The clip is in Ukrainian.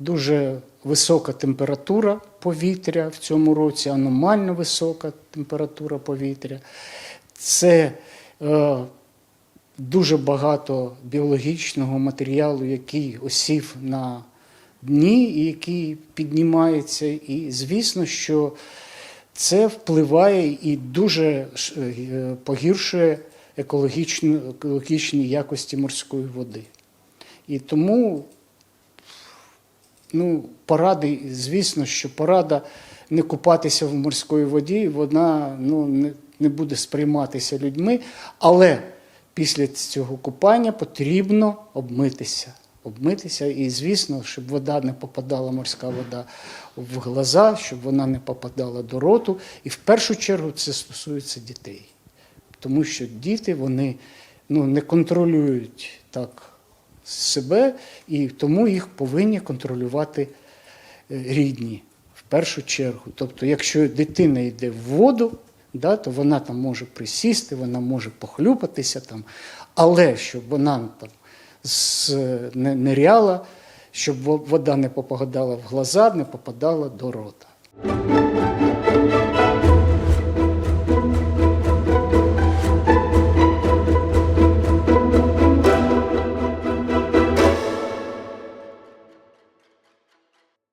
дуже висока температура повітря в цьому році, аномально висока температура повітря. Це е, дуже багато біологічного матеріалу, який осів на дні і який піднімається. І звісно, що це впливає і дуже е, погіршує екологічні якості морської води. І тому ну, поради, звісно, що порада не купатися в морській воді, вона ну, не, не буде сприйматися людьми, але після цього купання потрібно обмитися. Обмитися, і звісно, щоб вода не попадала, морська вода в глаза, щоб вона не попадала до роту. І в першу чергу це стосується дітей. Тому що діти вони ну, не контролюють так себе, і тому їх повинні контролювати е, рідні в першу чергу. Тобто, якщо дитина йде в воду, да, то вона там може присісти, вона може похлюпатися там, але щоб вона там з, не ниряла, щоб вода не попадала в глаза, не попадала до рота.